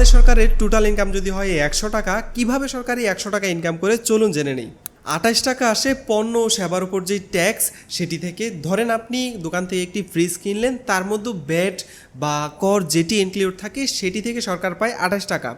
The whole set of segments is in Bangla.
বাংলাদেশ সরকারের টোটাল ইনকাম যদি হয় একশো টাকা, কীভাবে সরকারি একশো টাকা ইনকাম করে চলুন জেনে নেই। আঠাশ টাকা আসে পণ্য ও সেবার উপর যে ট্যাক্স সেটি থেকে ধরেন আপনি দোকান থেকে একটি ফ্রিজ কিনলেন, তার মধ্যে ব্যাট বা কর যেটি ইনক্লুড থাকে, সেটি থেকে সরকার পায় আঠাশ টাকা।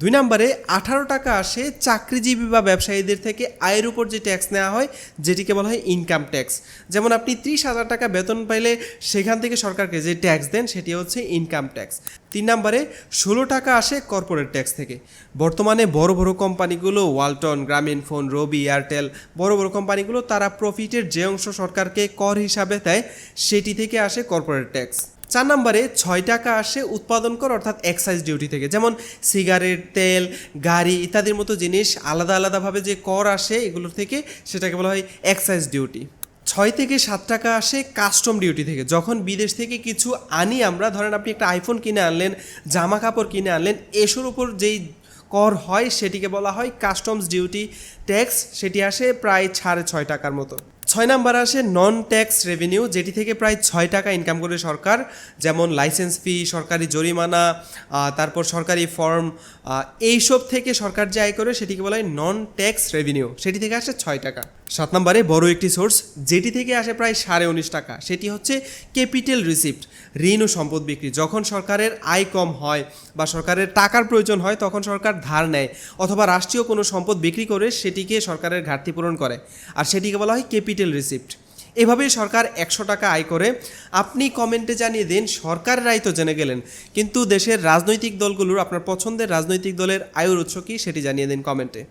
দুই নম্বরে, আঠারো টাকা আসে চাকরিজীবী বা ব্যবসায়ীদের থেকে আয়ের উপর যে ট্যাক্স নেওয়া হয়, যেটিকে বলা হয় ইনকাম ট্যাক্স যেমন আপনি ত্রিশ হাজার টাকা বেতন পাইলে সেখান থেকে সরকারকে যে ট্যাক্স দেন, সেটি হচ্ছে ইনকাম ট্যাক্স তিন নম্বরে ষোলো টাকা আসে কর্পোরেট ট্যাক্স থেকে। বর্তমানে বড় বড় কোম্পানিগুলো ওয়ালটন, গ্রামীণ ফোন, রবি, এয়ারটেল, বড় বড় কোম্পানিগুলো তারা প্রফিটের যে অংশ সরকারকে কর হিসাবে দেয়, সেটি থেকে আসে কর্পোরেট ট্যাক্স চার নম্বরে ছয় টাকা আসে উৎপাদন কর, অর্থাৎ এক্সাইজ ডিউটি থেকে। যেমন সিগারেট তেল, গাড়ি ইত্যাদির মতো জিনিস আলাদা আলাদাভাবে যে কর আসে, এগুলোর থেকে সেটাকে বলা হয় এক্সাইজ ডিউটি ছয় থেকে সাত টাকা আসে কাস্টম ডিউটি থেকে। যখন বিদেশ থেকে কিছু আনি আমরা, ধরেন আপনি একটা আইফোন কিনে আনলেন, জামা কাপড় কিনে আনলেন এসবের উপর যেই কর হয় সেটিকে বলা হয় কাস্টমস ডিউটি ট্যাক্স সেটি আসে প্রায় সাড়ে ছয় টাকার মতো। ছয় নাম্বার আসে নন ট্যাক্স রেভিনিউ যেটি থেকে প্রায় ছয় টাকা ইনকাম করে সরকার, যেমন লাইসেন্স ফি সরকারি জরিমানা তারপর সরকারি ফর্ম এইসব থেকে সরকার যে আয় করে সেটিকে বলা হয় নন ট্যাক্স রেভিনিউ সেটি থেকে আসে ছয় টাকা। সাত নম্বরে বড় একটি সোর্স, যেটি থেকে আসে প্রায় সাড়ে উনিশ টাকা। সেটি হচ্ছে ক্যাপিটাল রিসিপ্ট, ঋণ ও সম্পদ বিক্রি। যখন সরকারের আয় কম হয় বা সরকারের টাকার প্রয়োজন হয়, তখন সরকার ধার নেয় অথবা রাষ্ট্রীয় কোনো সম্পদ বিক্রি করে সেটিকে সরকারের ঘাটতি পূরণ করে। আর সেটিকে বলা হয় ক্যাপিটাল রিসিপ্ট। এভাবেই সরকার একশো টাকা আয় করে। আপনি কমেন্টে জানিয়ে দিন, সরকারের আয় তো জেনে গেলেন, কিন্তু দেশের রাজনৈতিক দলগুলোর, আপনার পছন্দের রাজনৈতিক দলের আয়ের উৎস কী সেটি জানিয়ে দিন কমেন্টে।